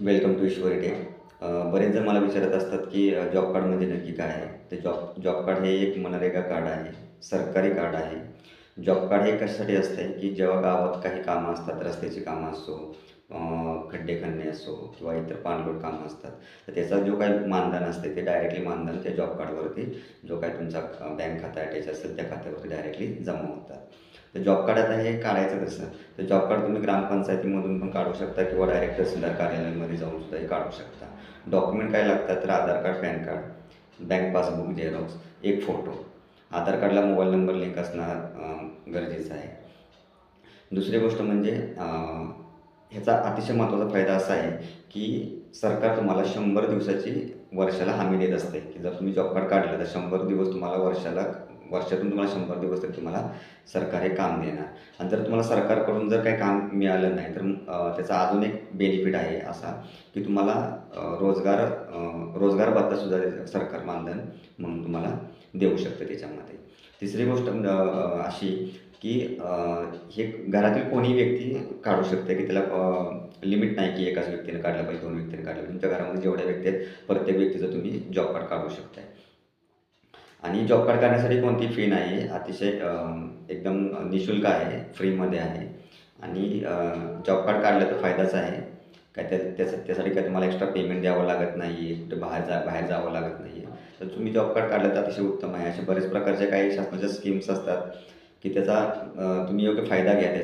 Welcome to Ishwar day. बरेच जण मला विचारत असतात की जॉब कार्ड म्हणजे नक्की काय आहे? ते जॉब जॉब कार्ड हे एक मनरेगा कार्ड आहे सरकारी कार्ड आहे. जॉब कार्ड हे कशासाठी असते की जेव्हा गावात काही कामं असतात रस्त्याची कामं असो खड्डे खणणे असो किंवा इतर पाणलोट कामं असतात तर त्याचा जो काही मानधन असते ते डायरेक्टली मानधन त्या जॉब कार्डवरती जो काही तुमचा बँक खाता आहे त्याच्या सध्या त्या खात्यावरती डायरेक्टली जमा होतात. तर जॉब कार्ड आता हे काढायचं कसं तर जॉब कार्ड तुम्ही ग्रामपंचायतीमधून पण काढू शकता किंवा डायरेक्ट तहसीलदार कार्यालयामध्ये जाऊन सुद्धा हे काढू शकता. डॉक्युमेंट काय लागतात तर Aadhaar card pan card bank passbook xerox एक फोटो आधार कार्डला मोबाईल नंबर लिंक असणं गरजेचं आहे. दुसरी गोष्ट म्हणजे ह्याचा अतिशय महत्त्वाचा फायदा असा आहे की सरकार तुम्हाला शंभर दिवसाची वर्षाला हमी देत असते. की जर तुम्ही जॉब कार्ड काढलं तर शंभर दिवस तुम्हाला वर्षाला वर्षातून तुम्हाला शंभर दिवस तर तुम्हाला सरकार हे काम देणार. आणि जर तुम्हाला सरकारकडून जर काही काम मिळालं नाही तर त्याचा अजून एक बेनिफिट आहे असा की तुम्हाला रोजगार रोजगार भत्तासुद्धा सरकार मानधन म्हणून तुम्हाला देऊ शकतं त्याच्यामध्ये. तिसरी गोष्ट अशी की हे घरातील कोणीही व्यक्ती काढू शकते की त्याला लिमिट नाही की एकाच व्यक्तीने काढलं पाहिजे दोन व्यक्तीने काढलं पाहिजे. तुमच्या घरामध्ये जेवढ्या व्यक्ती आहेत प्रत्येक व्यक्तीचं तुम्ही जॉब कार्ड काढू शकताय. आणि जॉब कार्ड काढण्यासाठी कोणती फी नाही. अतिशय एकदम निशुल्क आहे. फ्रीमध्ये आहे. आणि जॉब कार्ड काढलं तर फायदाच आहे. काय त्या त्याचं त्यासाठी काय तुम्हाला एक्स्ट्रा पेमेंट द्यावं लागत नाही. कुठे बाहेर जा बाहेर जावं लागत नाही. तर तुम्ही जॉब कार्ड काढलं तर अतिशय उत्तम आहे. असे बरेच प्रकारच्या काही शासनाच्या स्कीम्स असतात की त्याचा तुम्ही योग्य फायदा घ्या त्याचा.